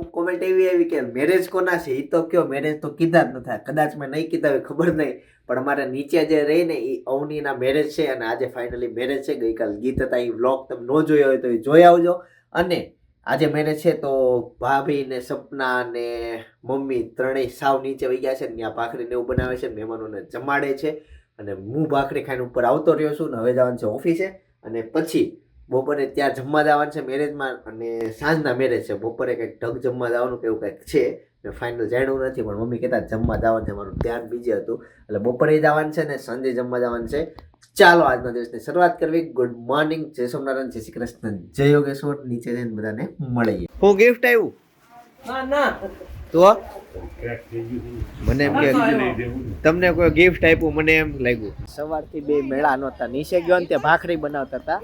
અમુક કોમેન્ટ એવી આવી કે મેરેજ કોના છે? એ તો કયો મેરેજ તો કીધા જ નથી કદાચ મેં નહીં કીધા હોય, ખબર નહીં. પણ અમારે નીચે જે રહી ને એ અવનીના મેરેજ છે અને આજે ફાઇનલી મેરેજ છે. ગઈકાલ ગીત હતા એ વ્લોગ તમે ન જોયો હોય તો એ જોઈ આવજો. અને આજે મેરેજ છે તો ભાભી ને સપના ને મમ્મી ત્રણેય સાવ નીચે વહી ગયા છે. ત્યાં ભાખરીને એવું બનાવે છે. મહેમાનોને જમાડે છે. અને હું ભાખરી ખાઈને ઉપર આવતો રહ્યો છું ને હવે જવાનું છે ઓફિસે અને પછી બપોરે ત્યાં જમવા જવાનું છે મેરેજમાં અને સાંજના મેરેજ છે. બપોરે કંઈક ઢગ જમવા જવાનું કે એવું કંઈક છે. મેં ફાઇનલ જાણ્યું નથી પણ મમ્મી કહેતા જમવા જવાનું છે. મારું ધ્યાન બીજે હતું. એટલે બપોરે જવાનું છે ને સાંજે જમવા જવાનું છે. ચાલો આજના દિવસની શરૂઆત કરવી. ગુડ મોર્નિંગ જય સોમનારાયણ જય શ્રી કૃષ્ણ. જય યોગેશ્વર. નીચે જઈને બધાને મળીએ. હું ગિફ્ટ આવ્યું? ના ના. તો મને એમ કે તમને કોઈ ગિફ્ટ આપ્યું? મને એમ લાગ્યું. સવારથી બે મેળા નહોતા. નીચે ગયો ને ત્યાં ભાખરી બનાવતા હતા.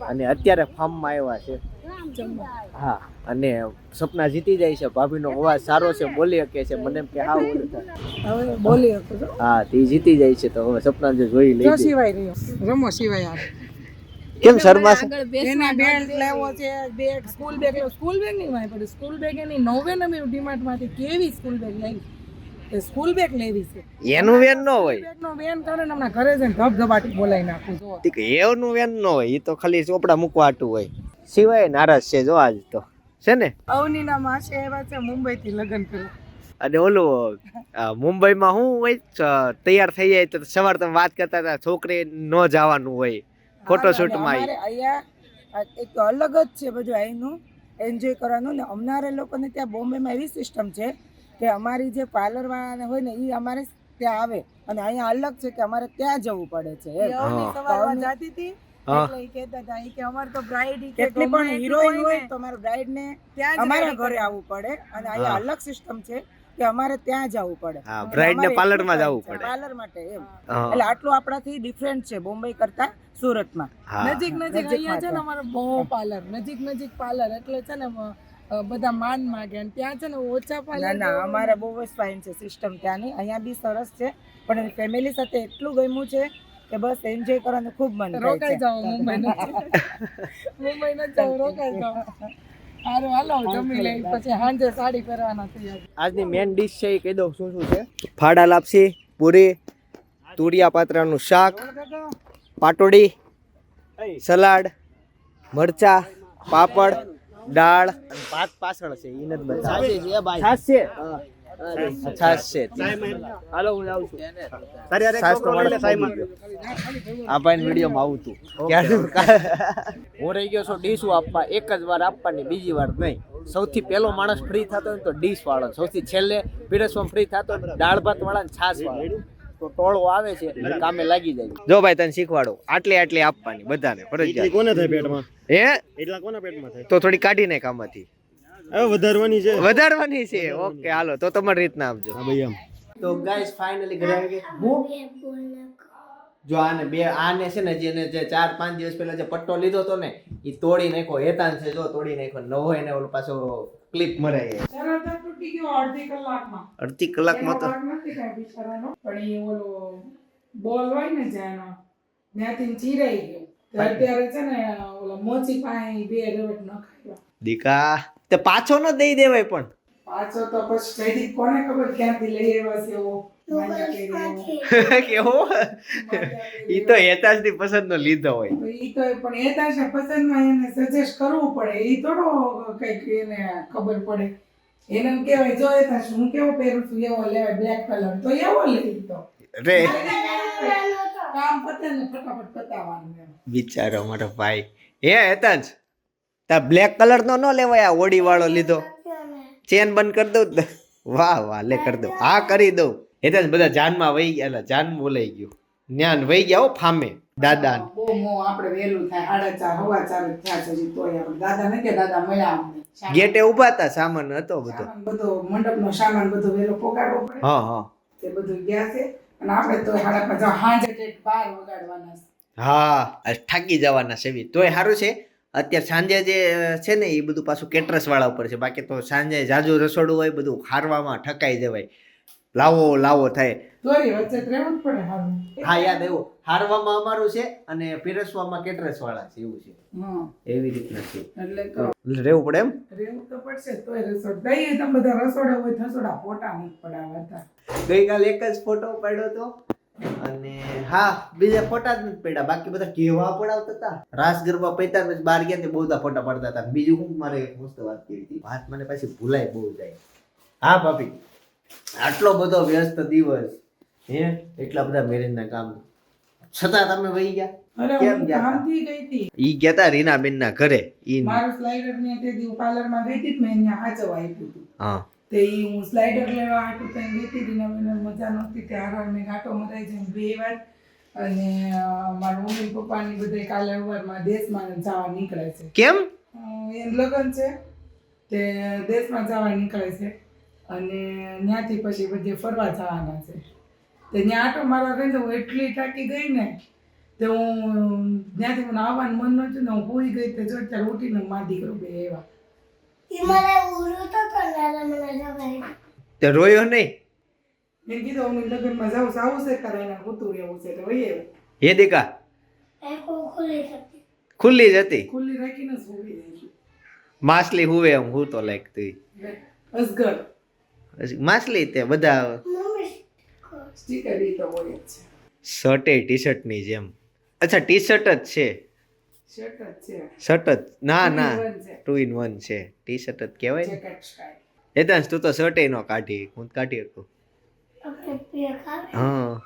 અને અત્યારે ફાર્મમાં આવ્યા છે. હા અને સપના જીતી જાય છે. ભાભીનો અવાજ સારો છે બોલી શકે છે. મને એમ કે હા હવે બોલી હા તે જીતી જાય છે તો હવે સપના જો જોઈ લઈ સિવાય રમો સિવાય કેમ શર્મા એના બેલ્ટ લેવો છે bag school bag school bag નહીં મારી પડે. સ્કૂલ બેગ એની નવે નવી ડીમાર્ટમાંથી કેવી સ્કૂલ બેગ એ સ્કૂલ બેગ લેવી છે. એનું વેન ન હોય. બેગ નો બેન કરે ને હમણાં ઘરે જઈને ધબધબાટી બોલાવી નાખું જો. ઠીક એનું વેન ન હોય એ તો ખાલી ચોપડા મૂકવા આટું હોય. સિવાય નારાજ છે જો આજ તો. છે ને? અવનીના માસે એવા છે મુંબઈ થી લગ્ન કરવા. અને ઓલું મુંબઈમાં હું હોય તૈયાર થઈ જાય તો સવાર તમે વાત કરતા હતા છોકરી ન જવાનું હોય ફોટોશૂટમાં અહીંયા એક તો અલગ જ છે બધું અહીંનું. એન્જોય કરવાનું ને અમનારા લોકોને ત્યાં બોમ્બેમાં એવી સિસ્ટમ છે કે અમારી જે પાર્લર વાળાને હોય ને એ અમારે ત્યાં આવે અને અહીંયા અલગ છે કે અમારે ત્યાં જવું પડે છે એમ. સવારમાં હતી? હા. એટલે ઈ કહેતા હતા ઈ કે અમારે તો બ્રાઇડ કેટલી પણ હિરોઈન હોય તો અમારે બ્રાઇડ ને અમારા ઘરે આવવું પડે અને અહીંયા અલગ સિસ્ટમ છે કે અમારે ત્યાં જવું પડે. બ્રાઇડ ને પાર્લરમાં જવું પડે. પાર્લર માટે એમ. એટલે આટલું આપણાથી ડિફરન્ટ છે બોમ્બે કરતા સુરતમાં. નજીક નજીક અહીંયા છે ને અમારે બહુ પાર્લર નજીક નજીક પાર્લર એટલે છે ને બધા માન માગે અને ત્યાં છે ને ઓછા પણ ના ના અમારે બહુ જ ફાઇન છે સિસ્ટમ ત્યાંની. અહીંયા બી સરસ છે પણ ફેમિલી સાથે એટલું ગમ્યું છે કે બસ એન્જોય કરવાનું ખૂબ મન રોકાઈ જાઓ મુંબઈ મુંબઈ ન જાઓ રોકાઈ જાઓ. સારું હાલો જમી લઈ પછી સાંજે સાડી પહેરવાના તૈયાર આજની મેન ડીશ છે એ કહી દઉં શું શું છે? ફાડા લાપસી પૂરી તુરિયા પાત્રાનું શાક પાટોડી સલાડ મરચા પાપડ દાળ. પાક ભાત પાછળ છે ઈ નથી. છાશ છે છાશ છે હાલો હું જાઉં છું. છાશ તો મારે આ ભાઈ વિડીયોમાં આવું તું. ક્યારે હું રહી ગયો છું ડીશું આપવા. એક જ વાર આપવાની બીજી વાર નહીં. સૌથી પહેલો માણસ ફ્રી થતો હોય ને તો ડીશ વાળો. સૌથી છેલ્લે પીરસવામાં ફ્રી થતો દાળ ભાત વાળા છાસ છાશ વાળા. તો ટોળો આવે છે કામે લાગી જાય. જો ભાઈ તને શીખવાડો. આટલી આટલી આપવાની બધાને ફરજિયાત. કોને થાય પેટમાં? હે? એટલા કોના પેટમાં થાય? તો થોડી કાઢી નાખ આમાંથી. હવે વધારવાની છે. વધારવાની છે. ઓકે હાલો તો તમારી રીતના આપજો. હા ભાઈ એમ. તો ગાઈસ ફાઇનલી ઘરે આવી ગયા. હું? જો આને બે આને છે ને જેને જે ચાર પાંચ દિવસ પહેલા જે પટ્ટો લીધો હતો ને એ તોડી નાખ્યો. હેતાન છે જો તોડી નાખ્યો. નવો એને ઓલો પાછો ક્લિપ મરાઈ તૂટી ગયો અડધી કલાકમાં. અડધી કલાકમાં તો નથી કાંઈ બિચારાનો. પણ એ ઓલો બોલ હોય ને જેનો ત્યાંથી ચીરાઈ ગયો. અત્યારે છે ને ઓલા મોચી પાસે બે રેવટ નખાવ્યા દીકા તે પાછો ન દઈ દેવાય પણ. પાછો તો પછી કોને ખબર ક્યાંથી લઈ આવ્યા છે એવો. કેવો? ઈ તો હેતાજની પસંદ નો લીધો હોય. ઈ તો પણ એ પસંદમાં એને સજેસ્ટ કરવું પડે. ઈ થોડો કંઈક એને ખબર પડે. એને કહેવાય જો એ તાશ હું કેવો પહેરું છું? એવો લેવાય બ્લેક કલર તો એવો લઈ તો. રે. કામ પતે ને ફટાફટ પતાવવાનું બિચારો મારો ભાઈ. હે જ તા બ્લેક કલર નો ન લેવાય આ ઓડી વાળો લીધો ચેન બંધ કરી દઉં? વાહ વાહ લે કરી દઉં. હા કરી દઉં. હેતાજ બધા જાનમાં વહી ગયા એટલે જાન બોલાઈ ગયું. જ્ઞાન વહી ગયા હો ફામે દાદા આપણે વહેલું થાય હવા ચાર જ થયા છે હજી તોય આપણે. દાદા ને કે દાદા મળ્યા ગેટે ઊભા હતા સામાન હતો બધો. સામાન બધો મંડપનો સામાન બધો વેલો પોગાડવો પડે. હા હા. તે બધું ગયા છે. અને આપણે તો સાડા પાંચ હાંજે ટેક બાર વગાડવાના હા થાકી જવાના સેવી તોય સારું છે. અત્યારે સાંજે જે છે ને એ બધું પાછું કેટરસ વાળા ઉપર છે. બાકી તો સાંજે જાજુ રસોડું હોય બધું ખારવામાં ઠકાઈ જવાય. લાવો લાવો થાય. તોય વચ્ચે રહેવું જ પડે હારું. હા યાદ એવું હારવામાં અમારું છે અને પીરસવામાં કેટરસ વાળા છે એવું છે. એવી રીતના છે. એટલે રહેવું પડે એમ? રહેવું તો પડશે તોય રસોડ. દઈએ તમે બધા રસોડા હોય થસોડા ફોટા નથી પડાવતા ગઈકાલે એક જ ફોટો પાડ્યો તો. અને હા બીજા ફોટા જ નથી પડ્યા. બાકી બધા કેવા પડાવતા હતા? રાસ ગરબા પૈતા બાર ગયા તે બહુ બધા ફોટા પડતા હતા. બીજું હું મારે મસ્ત વાત કરી હતી. વાત મને પાછી ભૂલાય બહુ જાય. હા ભાભી. આટલો બધો વ્યસ્ત દિવસ હે? એટલા બધા મેરેજના કામ. છતાં તમે વહી ગયા? કેમ હું ગયા તા? કામથી ગઈ હતી. ઈ ગયા તા રીનાબેન ના ઘરે ઈ મારું સ્લાઇડર ને તે દી પાર્લરમાં ગઈ હતી મેં અહીંયા હાચવા આપ્યું હતું. હા. તે ઈ હું સ્લાઇડર લેવા હાટું ત્યાં ગઈ હતી રીના મને મજા નહોતી ત્યારે મેં ગાંટો મરાઈ જઈને બે વાર અને મારા મમ્મી પપ્પાની બધા કાલે સવારમાં દેશમાં જવા નીકળે છે. કેમ? એનું લગ્ન છે તે દેશમાં જવા નીકળે છે. અને ત્યાંથી પછી બધે ફરવા જવાના છે. તે ત્યાં આટો મારવા ગઈ તો હું એટલી થાકી ગઈ ને તો હું ત્યાંથી મને આવવાનું મન નહોતું ને હું પૂરી ગઈ તે જો અત્યારે ઉઠીને મારા દીકરો બે એવા તે રોયો નહીં? મેં કીધું હું લગ્નમાં જાઉં છું આવું છે તારે એને પૂતું રહેવું છે તો વહી આવ્યો. હે દીકા? ખુલ્લી જ હતી. ખુલ્લી રાખીને સુવી માછલી હુવે એમ હું તો લાગતી અસગર. માછલી તે બધા શર્ટ એ ટી શર્ટની જેમ. અચ્છા ટી શર્ટ જ છે. શર્ટ જ ના ના. ટુ ઇન વન છે. ટી શર્ટ જ કહેવાય ને. સ્ટાઇલ તું તો શર્ટે નો કાઢી. હું કાઢી શકું. હા.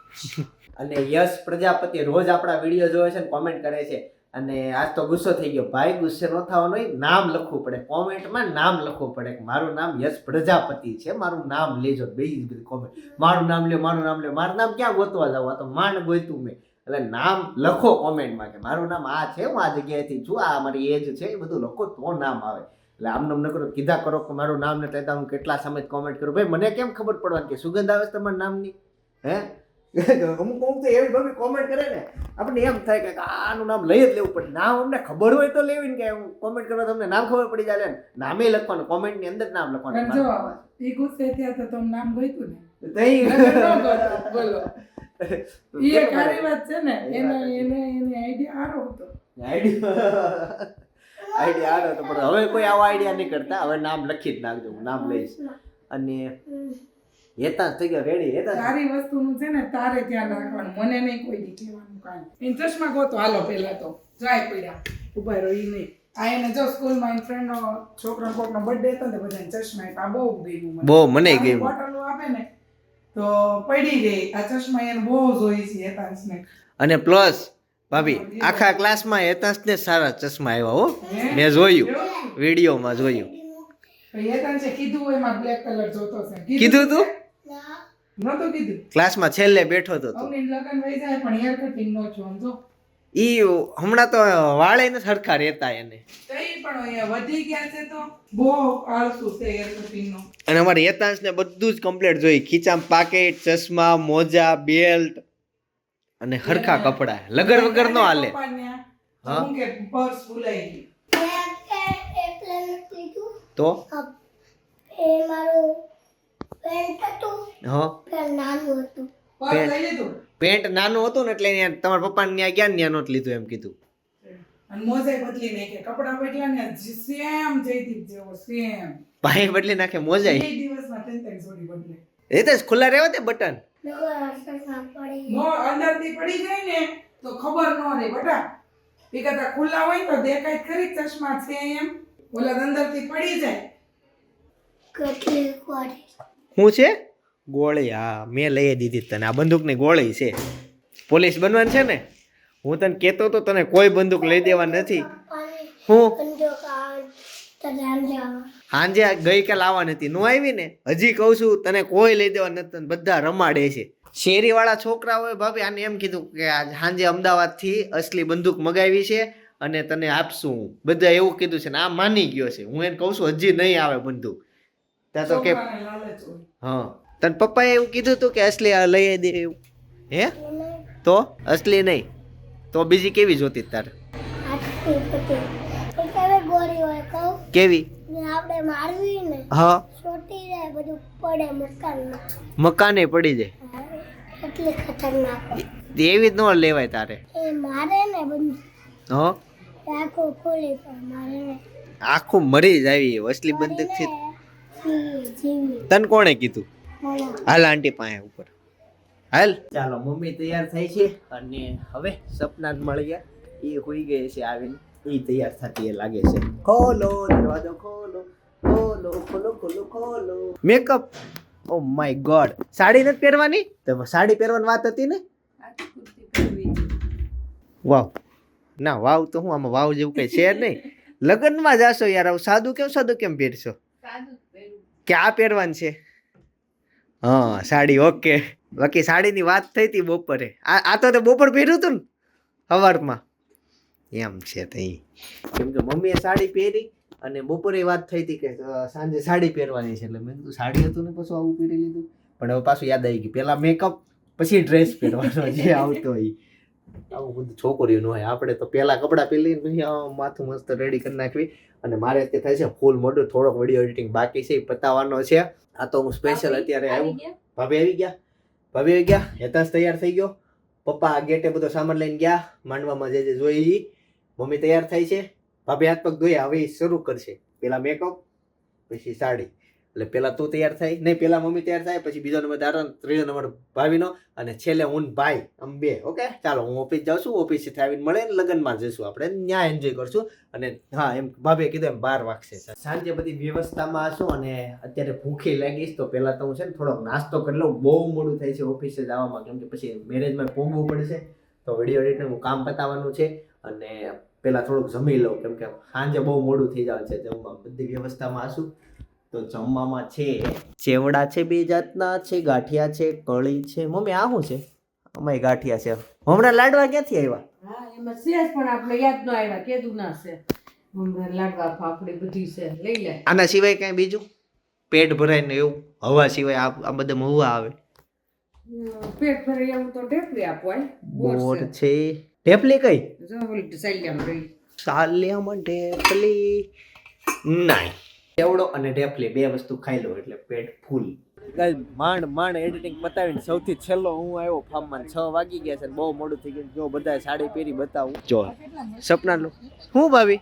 અને યશ પ્રજાપતિ રોજ આપણા વીડિયો જોવે છે ને કોમેન્ટ કરે છે. અને આજ તો ગુસ્સો થઈ ગયો. ભાઈ, ગુસ્સે ન થવાનો નામ લખવું પડે. કોમેન્ટમાં નામ લખવું પડે કે મારું નામ યશ પ્રજાપતિ છે. મારું નામ લેજો, બે બધી કોમેન્ટ મારું નામ લ્યો, મારું નામ લ્યો. મારું નામ ક્યાં ગોતવા જાવ તો માંડ ગોતું મેં. એટલે નામ લખો કોમેન્ટમાં કે મારું નામ આ છે, હું આ જગ્યાએથી છું, આ મારી એજ છે, એ બધું લખો તો નામ આવે. એટલે આમ નામ ન કરો કીધા કરો કે મારું નામ ને ત્યાં હું કેટલા સમય કોમેન્ટ કરું. ભાઈ, મને કેમ ખબર પડવાની કે સુગંધ આવે છે તમારા નામની? હે? અમુક અમુક તો એવી ભાભી કોમેન્ટ કરે ને આપણને એમ થાય કે આનું નામ લઈ જ લેવું પડે. નામ અમને ખબર હોય તો લેવી ને કે કોમેન્ટ કરવા તમને નામ ખબર પડી જાય ને નામે લખવાનું કોમેન્ટની અંદર જ નામ લખવાનું. જો લખવાનું ગુસ્સે થયા તો તમે નામ ગોઈતું ને? તઈ- બોલો. એ એક સારી વાત છે ને એને એને એને આઈડિયા આરો હતો. આઈડિયા આઈડિયા આરો તો પણ હવે કોઈ આવા આઈડિયા નહીં કરતા. હવે નામ લખી જ નાખજો હું નામ લઈશ. અને હેતાંશ થઈ ગયા રેડી હેતાંશ તારી. વસ્તુનું છે ને તારે ધ્યાન રાખવાનું. મને નહીં કોઈ દી કહેવાનું કાંઈ. એને ચશ્મા ગોતો. હાલો પહેલા તો. જાય પડ્યા ઊભા રહી નહીં. આ એને જો સ્કૂલમાં એની ફ્રેન્ડનો છોકરો કોકનો બર્થડે હતો ને બધાને ચશ્મા આપ્યા. આ બહુ ગયું બહુ મને ગયું બોટલો આપે ને તો પડી ગઈ. આ ચશ્મા એને બહુ જોઈ છે હેતાંશને. અને પ્લસ ભાભી આખા ક્લાસમાં હેતાંશને સારા ચશ્મા આવ્યા હો. મેં જોયું. વિડીયોમાં જોયું. હેતાંશે કીધું એમાં બ્લેક કલર જોતો છે. કીધું તું? કીધું. ક્લાસમાં છેલ્લે બેઠો તો તું. અવની લગન વહી જાય પણ હેર કટિંગ નો છો સમજો ઈ હમણાં તો વાળે ને સરખા રહેતા એને. તો પણ અહીંયા વધી ગયા છે તો બહુ આળસુ છે હેર કટિંગ નો. અને અમારે હેતાંશને બધું જ કમ્પ્લીટ જોઈ. ખીચામ પાકેટ ચશ્મા મોજા બેલ્ટ અને હરખા કપડા. લગર વગર નો હાલે. હા. કે પર્સ ભૂલાઈ ગઈ તો? એ મારું પેન્ટ હતું. હા. નાનું હતું. પર્સ લઈ લીધું? પેન્ટ નાનું હતું ને એટલે તમારા પપ્પાને ત્યાં ગયા ત્યાં નોટ લીધું એમ કીધું. અને મોજે બદલી નાખે. કપડા બદલા ને સેમ જયદીપ જેવો સેમ. ભાઈ બદલી નાખે બે મોજાઈ દિવસમાં ત્રણ ત્રણ જોડી બદલે. એ ખુલ્લા રહેવા દે બટન. પડી પડી જાય ને તો ખબર ન રહે. બટા એ ખુલ્લા હોય તો દેખાય ખરી ચશ્મા છે એમ. ઓલા અંદરથી પડી જાય. કેટલી શું છે? ગોળી હા મેં લઈ દીધી તને. આ બંદૂકની ગોળી છે. પોલીસ બનવાનું છે ને? હું તને કહેતો તો તને કોઈ બંદૂક લઈ દેવા નથી. હું? સાંજે ગઈકાલ આવવાની હતી. નો આવી ને? હજી કહું છું, તને કોઈ લઈ દેવા નથી. બધા રમાડે છે. શેરીવાળા છોકરાઓએ ભાભી, આને એમ કીધું કે સાંજે અમદાવાદથી અસલી બંદૂક મગાવી છે અને તને આપશું. બધા એવું કીધું છે ને, આ માની ગયો છે. હું એને કહું છું, હજી નહીં આવે બંદૂક. ત્યાં તો કે હા. તને પપ્પાએ એવું કીધું હતું કે અસલી આ લઈ દે એવું. હે? તો? અસલી નહીં. તો બીજી કેવી જોતી તારે? કેવી? ને આપણે મારવી ને હા. છોટી જાય બધું પડે મકાનમાં મકાને પડી જાય. એટલી ખતરનાક એવી જ ન લેવાય તારે. એ મારે ને બધું હો આખું ખોલી મારે. આખું મરી જ આવી અસલી બંદૂકથી જીવી જીવી તને કોણે કીધું? હાલ આંટી પાસે ઉપર. હાલ. ચાલો મમ્મી તૈયાર થઈ છે અને હવે સપના જ મળી ગયા. એ હોઈ ગઈ છે આવીને. એ તૈયાર થતી એ લાગે છે. ખોલો દરવાજો ખોલો ખોલો ખોલો ખોલો ખોલો. Makeup oh my god sari નથી પહેરવાની? તો સાડી પહેરવાની વાત હતી ને? વાવ. ના વાવ તો હું આમાં વાવ જેવું કઈ છે નહીં. લગ્નમાં જાશો યાર આવું સાદું કેમ સાદું કેમ પહેરશો? કે આ પહેરવાનું છે? હા, સાડી, ઓકે. બાકી સાડીની વાત થઈ હતી બપોરે. આ આ તો તે બપોર પહેર્યું હતું ને સવારમાં એમ છે તઈ કેમ કે મમ્મીએ સાડી પહેરી અને બપોરે વાત થઈ હતી કે સાંજે સાડી પહેરવાની છે. એટલે મેં કીધું, સાડી હતું ને, પછી આવું પહેરી લીધું. પણ હવે પાછું યાદ આવી ગયું. પહેલાં મેકઅપ પછી ડ્રેસ પહેરવાનો જે આવતો હોય. આવું બધું છોકરીઓ હોય. આપણે તો પહેલા કપડાં પહેરીને પછી માથું મસ્ત રેડી કરી નાખવી. અને મારે અત્યારે થાય છે ફૂલ મોઢું થોડોક વીડિયો એડિટિંગ બાકી છે એ પતાવવાનો છે. આ તો હું સ્પેશિયલ અત્યારે આવ્યું ભાભી આવી ગયા? ભાભી આવી ગયા? હેતાશ તૈયાર થઈ ગયો? પપ્પા આ ગેટે બધો સામાન લઈને ગયા. માંડવામાં જે જે જોઈ. મમ્મી તૈયાર થાય છે. ભાભી હાથ પગ ધોયા હવે શરૂ કરશે. પેલા મેકઅપ પછી સાડી. એટલે પહેલાં તું તૈયાર થાય. નહીં પહેલાં મમ્મી તૈયાર થાય, પછી બીજો નંબર ને ત્રીજો નંબર ભાવીનો અને છેલ્લે હું ભાઈ આમ બે, ઓકે? ચાલો, હું ઓફિસ જાઉં છું ઓફિસથી આવીને મળે ને લગ્નમાં જઈશું આપણે ત્યાં એન્જોય કરશું. અને હા, એમ ભાભીએ કીધું એમ બાર વાગશે. સાંજે બધી વ્યવસ્થામાં હશું અને અત્યારે ભૂખી લાગીશ, તો પહેલાં તો હું છે ને થોડોક નાસ્તો કરી લઉં. બહુ મોડું થાય છે ઓફિસે જવામાં, કેમ કે પછી મેરેજમાં પહોંચવું પડશે તો વીડિયો એડિટનું કામ પતાવવાનું છે અને પહેલાં થોડુંક જમી લઉં, કેમ કે સાંજે બહુ મોડું થઈ જાય છે જમવા બધી વ્યવસ્થામાં હશું. તો જમવામાં છે. ચેવડા છે બે જાતના છે ગાંઠિયા છે કળી છે. મમ્મી આ શું છે? અમાય ગાંઠિયા છે. હમણાં લાડવા ક્યાંથી આવ્યા? હા એમાં છે પણ આપણે યાદ ન આવ્યા કીધું ના છે. લાડવા ફાફડી બધી છે. લઈ લે. આના સિવાય કાંઈ બીજું? પેટ ભરાય ને એવું? હવા સિવાય આ બધા હવા આવે. પેટ ભરાઈ એવું તો ઢેપલી આપો બોર છે. ઢેપલી કઈ? સાલ્યામાં ઢેપલી નહીં. ચેવડો અને ઢેપલી બે વસ્તુ ખાઈ લો એટલે પેટ ફૂલ. માંડ માંડ એડિટિંગ પતાવીને સૌથી છેલ્લો હું આવ્યો ફાર્મમાં. છ વાગી ગયા છે બહુ મોડું થઈ ગયું જો બધા સાડી પહેરી બતાવું. જો સપના લો. હું ભાભી?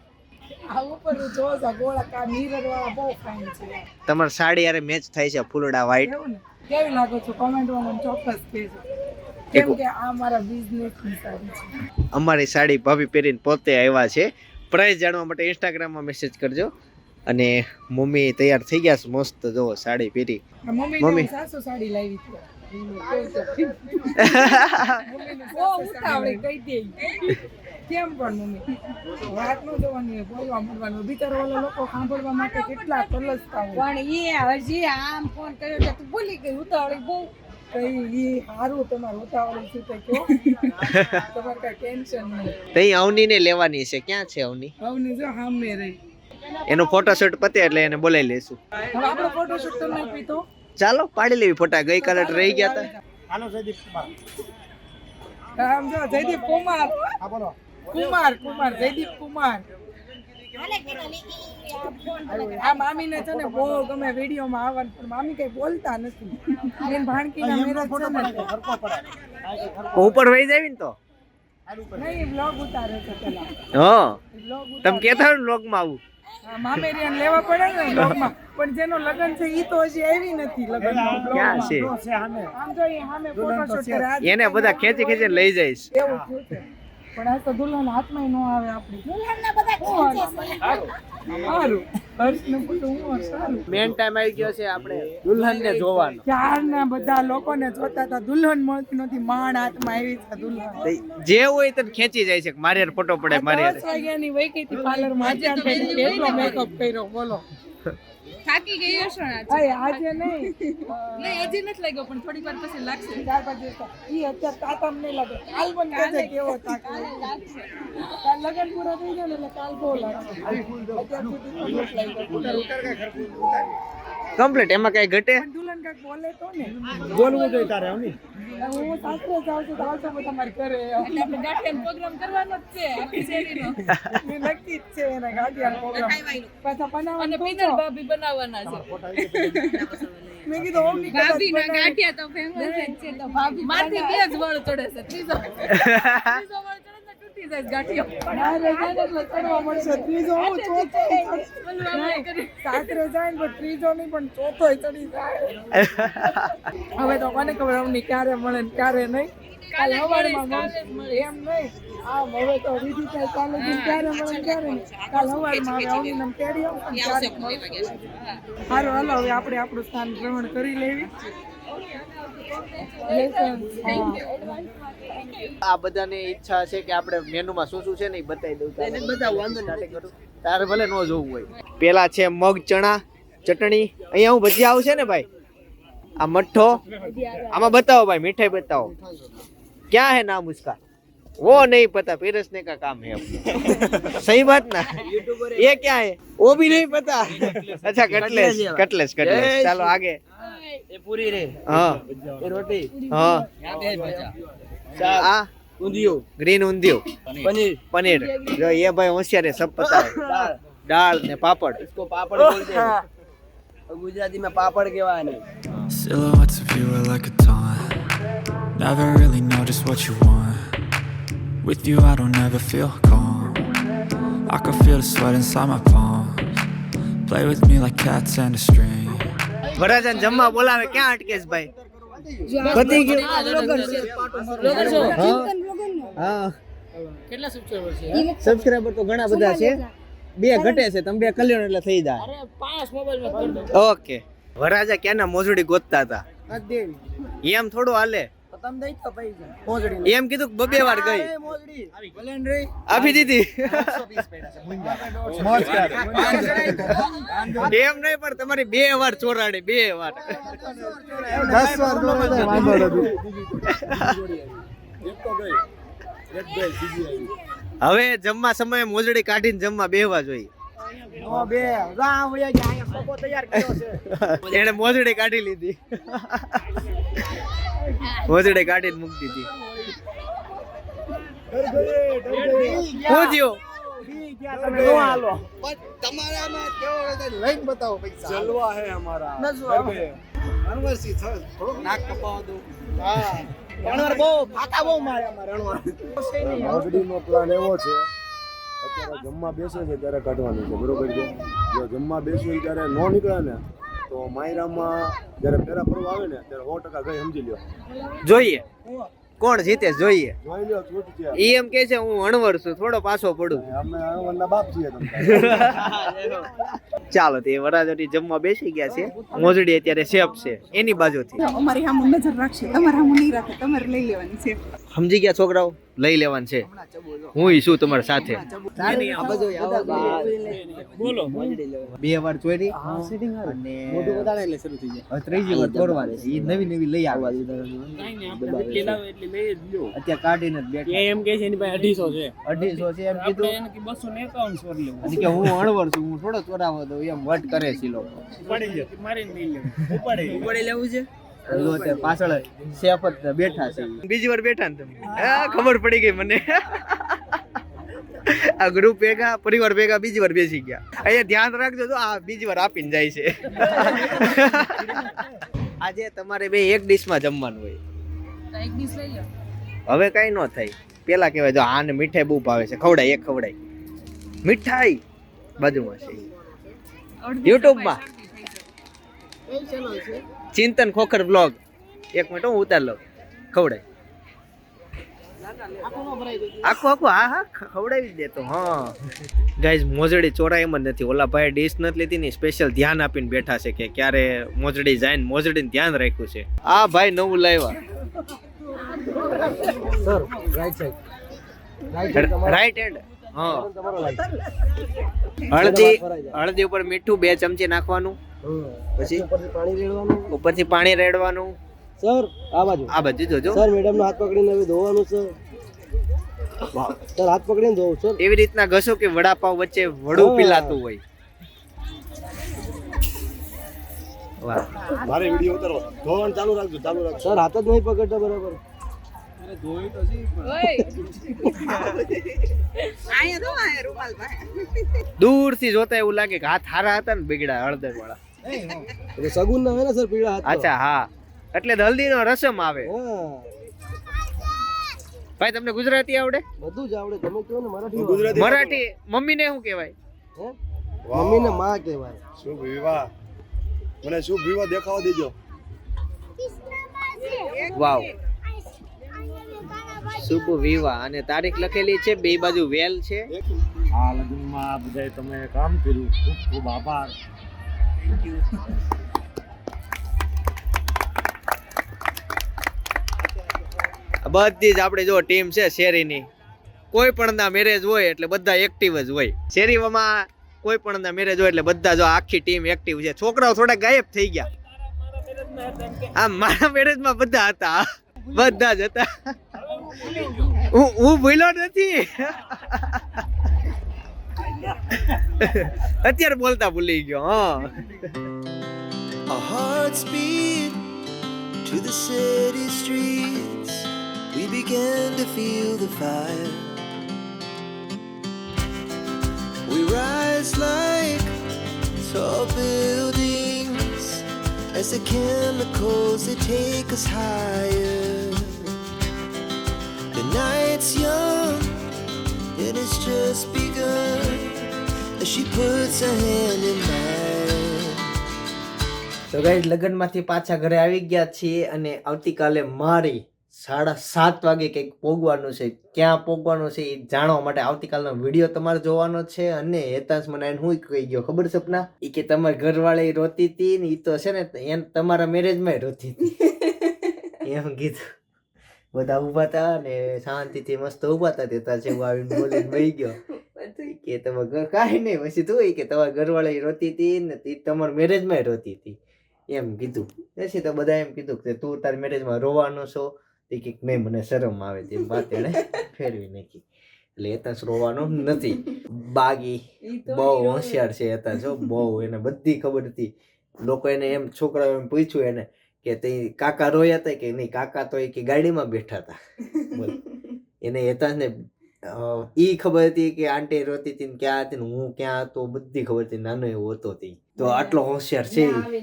જો છો ગોળા કા મિરર વાળા બહુ ફાઇન છે. તમારી સાડી યારે મેચ થાય છે ફૂલડા વ્હાઈટ કેવી લાગો છો? કોમેન્ટમાં ચોક્કસ કહેજો. કેમ કે આ મારા બિઝનેસની સાડી છે. અમારી સાડી ભાભી પહેરીને પોતે આવ્યા છે. પ્રાઇસ જાણવા માટે ઇન્સ્ટાગ્રામમાં મેસેજ કરજો. અને મમ્મી તૈયાર થઈ ગયા છે મસ્ત જો સાડી પહેરી. મમ્મી. સાસુ સાડી લાવી હતી બહુ ઉતાવળી કહી દે. કેમ પણ મમ્મી? વાત ન જોવાની બોલવા મળવાનું બિચારા ઓલા લોકો સાંભળવા માટે કેટલા કલસતા હોય. પણ એ હજી આમ ફોન કર્યો કે તું ભૂલી ગઈ ઉતાવળી બહુ. તો અવનીને લેવાની છે ક્યાં છે અવની? અવની જો સામે રહી. એનો ફોટોશૂટ પતે એટલે એને બોલાવી લેશું હવે આપણો ફોટોશૂટ તમને પીતો ચાલો પાડી લેવી ફોટા. ગઈકાલે તો રહી ગયા હતા જયદીપ કુમાર. કુમાર. કુમાર જયદીપ કુમાર. આ છે ને બહુ ગમે વિડીયોમાં આવવાનું પણ મામી કઈ બોલતા નથી. બેન ભાણકીના મેરેજ છે ને. ઉપર વહી જાવી ને તો નહીં બ્લોગ ઉતારે છે પેલા. હા. તમે કેતા બ્લોગમાં આવું. મામેરિયન લેવા પડે ને બ્લોગમાં પણ જેનો લગન છે ઈ તો હજી આવી નથી લગન ક્યાં છે? આમ જો સામે ફોટોશૂટ કરે. એને બધા ખેંચી ખેંચી લઈ જઈશ એવું પણ આ તો દુલ્હન હાથમાં ન આવે આપણી. દુલ્હન બધા ખેંચે છે. મેન ટાઈમ આવી ગયો છે આપણે દુલ્હનને જોવાનો. ક્યારના બધા લોકોને જોતા હતા દુલ્હન મળતી નથી માણ હાથમાં આવી છે દુલ્હન. જે હોય તને ખેંચી જાય છે મારે ફોટો પડે મારે. દસ વાગ્યાની પાર્લરમાં આજે આમ થઈને કેટલો મેકઅપ કર્યો બોલો. થાકી ગઈ હશો ને આજે? અરે આજે નહીં. નહીં હજી નથી લાગ્યો પણ થોડીક વાર પછી લાગશે. ચાર પાંચ દિવસ ઈ અત્યારે તાતામ નહીં લાગે. કાલ પણ કહેજે કેવો થાક લાગે. કાલ લગન પૂરો થઈ જાય ને એટલે કાલ બહુ લાગશે. અત્યાર સુધી તો નથી લાગ્યો. કમ્પ્લીટ એમાં કઈ ઘટે? દુલ્હન કાંઈક બોલે તો ને? બોલવું જોઈએ તારે હું સાસરે જાઉં છું તો આવજો બધા ઘરે. એટલે આપણે ગાંઠિયાનો પ્રોગ્રામ કરવાનો જ છે આખી શેરીનો મેં નક્કી જ છે એને ગાંઠિયાનો પ્રોગ્રામ પાછા અને બનાવવાનું ભાભી બનાવવાના છે. મેં કીધું ઓમની કદાચ ભાભીના ગાંઠિયા તો ફેમસ જ છે તો ભાભી મારથી બે જ વળ ચડે છે ત્રીજો. ત્રીજો વળ ચડે જાય ગાંઠિયો. ના રે જાય ને એટલે ચડવા મળશે ત્રીજો હું ચોથો બોલું આમ કરી. સાસરે જાય ને ત્રીજો નહીં પણ ચોથો ચડી જાય હવે તો કોને ખબર અમને ક્યારે મળે ને ક્યારે નહીં. કાલે એમ નહીં. આમ હવે તો વિધિ થાય કાલે ક્યારે મળે ક્યારે નહીં. કાલે હવે. હાલો હવે આપણે આપણું સ્થાન ગ્રહણ કરી લેવી. આ બધાની ઈચ્છા છે કે આપણે મેનુમાં શું શું છે ને એ બતાવી દઉં તારે બધા વાંધો તારે ભલે ન જોવું હોય. પેલા છે મગ ચણા ચટણી. અહીંયા હું ભજીયા આવશે ને ભાઈ? આ મઠો આમાં બતાવો ભાઈ મીઠાઈ બતાવો. ક્યાં હે નામ ઉસકા? वो नहीं पता पीरसने का काम है अपना सही बात ना ये क्या है वो भी नहीं पता अच्छा कटलेस कटलेस कटलेस चलो आगे એ પૂરી રે हाँ એ રોટી हाँ आ ઊંધિયું ग्रीन ऊंधियो પનીર पनीर जो ये भाई होशियार है सब पता है દાળ दाल ने पापड़ इसको पापड़ बोलते हैं और गुजराती में पापड़ કહેવાય ને Silhouettes of you are like a taunt. Never really know just what you want. With you, I don't ever feel calm. I can feel the sweat inside my palms. Play with me like cats and a string. વરાજન જમવા બોલાવે ક્યાં અટકેશ ભાઈ? પતી ગયું. હા. કેટલા subscriber છે? Subscriber તો ઘણા બધા છે. બે ઘટે છે. તમે બે કલ્યાણ એટલે થઈ જાય. અરે પાંચ મોબાઈલ ઓકે. વરાજા ક્યાંના મોજડી ગોતતા હતા? એમ થોડું હાલે. તમે દઈ તો પૈસા મોજડી એમ કીધું બબે વાર ગઈ. મોજડી. આપી દીધી. એમ નહીં પણ તમારી બે વાર ચોરાડી બે વાર. હવે જમવા સમયે મોજડી કાઢીને જમવા બેહવા જોઈએ. એને મોજડી કાઢી લીધી. મોજડી કાઢીને મૂકી દીધી. થયું? હે મોજડીનો પ્લાન એવો છે. જમવા બેસે છે ત્યારે કાઢવાનું છે બરોબર છે? જો જમવા બેસવું ત્યારે ન નીકળે ને તો માયરામાં જ્યારે પેરા ફરવા આવે ને ત્યારે સો ટકા ગઈ સમજી લ્યો. જોઈએ. કોણ જીતે? જોઈએ. જોઈ લ્યો છૂટ છે. ઈ એમ કે છે હું અણવર છું થોડો પાછો પડું. અમે અણવરના બાપ છીએ તમે. ચાલો તે વરાજોટી જમવા બેસી ગયા છે. મોજડી અત્યારે શેફ છે એની બાજુથી. અમારી સામે નજર રાખશે તમારે સામે નહીં રાખે તમારે લઈ લેવાની છે. સમજી ગયા છોકરાઓ? લઈ લેવાનું છે. હું ઈશું તમારી સાથે. બે વાર ચોરી અને ત્રીજી વાર ચોરવાની છે. નવી નવી લઈ આવવા અત્યારે કાઢીને બેઠા એમ કે છે એની પાસે અઢીસો છે. અઢીસો છે એમ કીધું. બસો ને એકાવન સોર લેવું. કે હું અણવર છું હું થોડો ચોરાવો દઉં એમ વટ કરે છે લોકો. ઉપાડે લેવું છે? અત્યારે પાછળ સેફ જ બેઠા છે. બીજી વાર બેઠા ને તમે. હા ખબર પડી ગઈ મને. આ ગ્રુપ ભેગા પરિવાર ભેગા બીજી વાર બેસી ગયા. અહીંયા ધ્યાન રાખજો તો આ બીજી વાર આપીને જાય છે. આજે તમારે બે એક ડિશમાં જમવાનું હોય. એક ડીશ લઈ લો. હવે કઈ ન થાય. પેલા કહેવાય જો આને મીઠાઈ બહુ ભાવે છે. ખવડાય એક ખવડાય. મીઠાઈ બાજુમાં છે. યુટ્યુબમાં ચિંતન ખોખર બ્લોગ એક મિનિટ હું ઉતાર લઉં. ખવડાય. આખું આખું હા હા ખવડાવી દેતો હા. ગાઈઝ મોજડી ચોરાય એમ જ નથી. ઓલા ભાઈ ડીશ નથી લીધી ને સ્પેશિયલ ધ્યાન આપીને બેઠા છે કે ક્યારે મોજડી જાય ને મોજડીને ધ્યાન રાખ્યું છે. આ ભાઈ નવું લાવ્યા. રાઈટ હેન્ડ હા. હળદી હળદી ઉપર મીઠું બે ચમચી નાખવાનું. પછી? ઉપરથી પાણી રેડવાનું? ઉપરથી પાણી રેડવાનું. સર આ બાજુ. આ બાજુ જોજો. સર મેડમ નો હાથ પકડીને હવે ધોવાનું સર. સર હાથ પકડીને ધોવું સર. એવી રીતના ઘસો કે વડાપાવ વચ્ચે વડું પીલાતું હોય. વાહ. મારે વીડિયો ઉતારો. ધોવાનું ચાલુ રાખજો ચાલુ રાખજો. સર હાથ જ નહીં પકડતા બરાબર. દૂરથી જોતા એવું લાગે કે હાથ હારા હતા ને બિગડા હળદર વાળા. એટલે સગુન ના હોય ને સર પીળા હાથ. અચ્છા હા. એટલે હલ્દી નો રસમ આવે. ભાઈ તમને ગુજરાતી આવડે? બધું જ આવડે. તમે કહો ને મરાઠી ગુજરાતી મરાઠી મમ્મીને શું કહેવાય? મમ્મીને માં કહેવાય. શુભ વિવાહ? મને શુભ વિવાહ દેખાવા દેજો. વાવ. શુભ વિવાહ. અને તારીખ લખેલી છે બે બાજુ વેલ છે. આ લગ્નમાં બધાય તમે કામ કર્યું. ખૂબ ખૂબ આભાર. બધી જ આપણે જો ટીમ છે શેરીની. કોઈ પણ ના મેરેજ હોય એટલે બધા એક્ટિવ જ હોય. શેરીમાં કોઈ પણ ના મેરેજ હોય એટલે બધા જો આખી ટીમ એક્ટિવ છે. છોકરાઓ થોડા ગાયબ થઈ ગયા. આ મારા મેરેજમાં બધા હતા. બધા જ હતા. હું હું ભૂલ્યો નથી. અત્યારે બોલતા ભૂલી ગયો હા Our hearts beat to the city streets. We began to feel the fire. We rise like tall buildings as the chemicals they take us higher. The night's young and it's just begun as She puts her hand in mine. તો guys લગ્નમાંથી પાછા ઘરે આવી ગયા છીએ અને આવતીકાલે મારી સાડા સાત વાગે કંઈક પોગવાનું છે. ક્યાં પોગવાનું છે એ જાણવા માટે આવતીકાલનો વીડિયો તમારે જોવાનો છે અને હેતાંશ મને એને હું કહી ગયો ખબર છે સપના એ કે તમારી ઘરવાળી રોતી હતી ને એ તો છે ને એમ તમારા મેરેજમાં રોતી હતી. એમ કીધું. બધા ઊભા હતા ને શાંતિથી મસ્ત ઊભા હતા તેતા જેવું આવીને બોલીને વહી ગયો. કે તમારા ઘર કાંઈ નહીં પછી તું કે તમારા ઘરવાળી રોતી હતી ને તે તમારા મેરેજમાં રોતી હતી. એમ કીધું. પછી તો બધા એમ કીધું કે તું તારા મેરેજમાં રોવાનો છો? તે કે નહીં મને શરમ આવે તે વાત એણે ફેરવી નાખી. એટલે એતાંશ રોવાનો નથી. બાગી બહુ હોશિયાર છે એતાંશ જો બહુ એને બધી ખબર હતી. લોકો એને એમ છોકરાઓ એમ પૂછ્યું એને કે તે કાકા રોયા હતા કે નહીં? કાકા તો એ કે ગાડીમાં બેઠા હતા બોલ. એને એતાંશને ઈ ખબર હતી કે આંટી રોતી હતી ક્યાં હતી ને હું ક્યાં હતો બધી ખબર હતી નાનો એવો હતો તે. તો આટલો હોશિયાર છે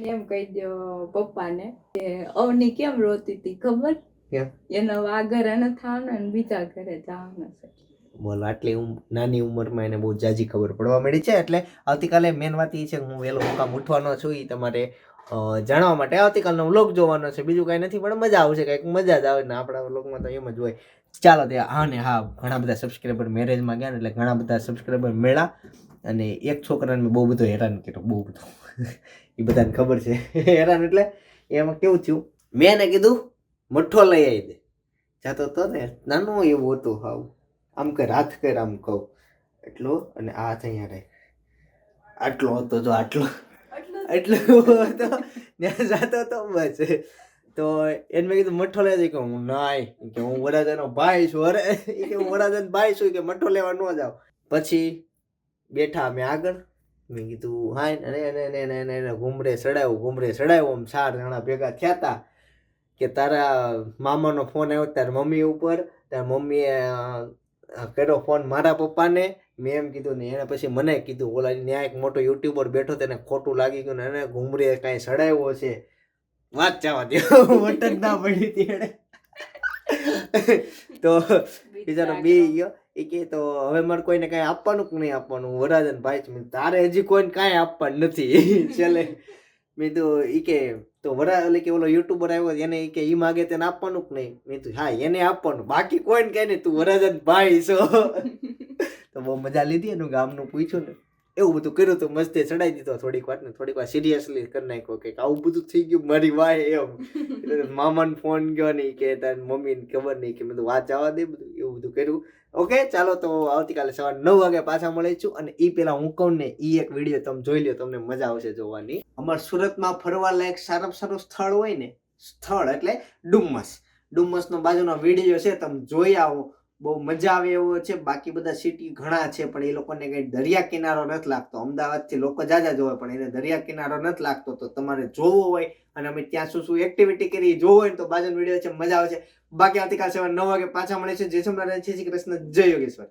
એમ કહી દો પપ્પાને કે અવની કેમ રોતી હતી ખબર? એનો આ ઘરે ન થવાનો ને બીજા ઘરે જવાનો છે. બોલો આટલી નાની ઉંમરમાં એને બહુ જાજી ખબર પડવા મળી છે એટલે આવતીકાલે મેન વાત એ છે કે હું વહેલો મુકામ ઉઠવાનો છું એ તમારે જાણવા માટે આવતીકાલનો વ્લોગ જોવાનો છે. બીજું કાંઈ નથી પણ મજા આવશે કંઈક મજા જ આવે ને આપણા વ્લોગમાં તો એમ જ હોય. ચાલો ત્યાં હા ને હા ઘણા બધા સબસ્ક્રાઈબર મેરેજમાં ગયા ને એટલે ઘણા બધા સબસ્ક્રાઈબર મળ્યા. અને એક છોકરાને મેં બહુ બધો હેરાન કર્યું બહુ બધું. એ બધાને ખબર છે. હેરાન એટલે એમાં કેવું થયું? મેં એને કીધું મઠ્ઠો લઈ આવી દે. જાતો તો ને નાનું એવું હતું હાવ. આમ કર હાથ કર આમ કહું. એટલો અને આ હાથ અહીંયા રહે. આટલો હતો જો આટલો. એટલો હતો. ત્યાં જાતો તો બસ. તો એને મેં કીધું, મઠો દે કે હું નાય. કે, હું વડાજાનો ભાઈ છું. અરે કે, હું વડાજાનો ભાઈ છું. કે, મઠો લેવા ન જાવ. પછી બેઠા અમે આગળ. મેં કીધું હા અને એને એને એને એને ઘુમરે ચડાવ્યો ઘુમરે ચડાવ્યો આમ ચાર જણા ભેગા થયા હતા કે તારા મામાનો ફોન આવ્યો તારા મમ્મી ઉપર. તારા મમ્મીએ કર્યો ફોન મારા પપ્પાને. મેં એમ કીધું ને એને પછી મને કીધું, ઓલા ત્યાં એક મોટો યુટ્યુબર બેઠો તેને ખોટું લાગી ગયું ને એને ઘૂમરે કાંઈ ચડાવ્યો છે. વાત ચાવા દે. વટક ના પડી હતી એને તો બિચારો બી ગયો. એ કે તો હવે મારે કોઈને કાંઈ આપવાનું કે નહીં આપવાનું? વરાજન ભાઈ છે. તારે હજી કોઈને કાંઈ આપવાનું નથી. ચાલે મેં તો ઈ કે તો વરા એટલે કે ઓલો યુટ્યુબર આવ્યો એને એ કે એ માગે તેને આપવાનું કે નહીં? મેં તો હા એને આપવાનું. બાકી કોઈને કહે નહીં. તું વરાજન ભાઈ છો. તો બહુ મજા લીધી એનું ગામનું પૂછ્યું ને. એવું બધું કર્યું તો મસ્તે ચડાવી દીધો થોડીક વાર ને થોડીક વાર સિરિયસલી કરી નાખ્યો કે આવું બધું થઈ ગયું મારી વાય એમ. મામાને ફોન ગયો નહીં કે તારી મમ્મીને ખબર નહીં કે બધું વાત જવા દે બધું. એવું બધું કર્યું. ઓકે ચાલો તો આવતીકાલે સવારે નવ વાગે પાછા મળીશું અને એ પેલા હું કહું ને એ એક વીડિયો તમે જોઈ લ્યો તમને મજા આવશે જોવાની. અમારા સુરતમાં ફરવા લાયક સારામાં સારું સ્થળ હોય ને સ્થળ એટલે ડુમ્મસ ડુમ્મસનો બાજુનો વીડિયો છે તમે જોઈ આવો. બહુ મજા આવે એવો છે. બાકી બધા સિટી ઘણા છે, પણ એ લોકોને કઈ દરિયા કિનારો નથી લાગતો. અમદાવાદથી લોકો જાજા જોવે પણ એને દરિયા કિનારો નથી લાગતો. તો તમારે જોવો હોય, અને અમે ત્યાં શું શું એક્ટિવિટી કરી જોવો હોય તો બાજુનો વીડિયો છે, મજા આવે છે. બાકી આવતીકાલ સવારે નવ વાગે પાછા મળે છે જય સોમનારાયણ જય શ્રી કૃષ્ણ, જય યોગેશ્વર.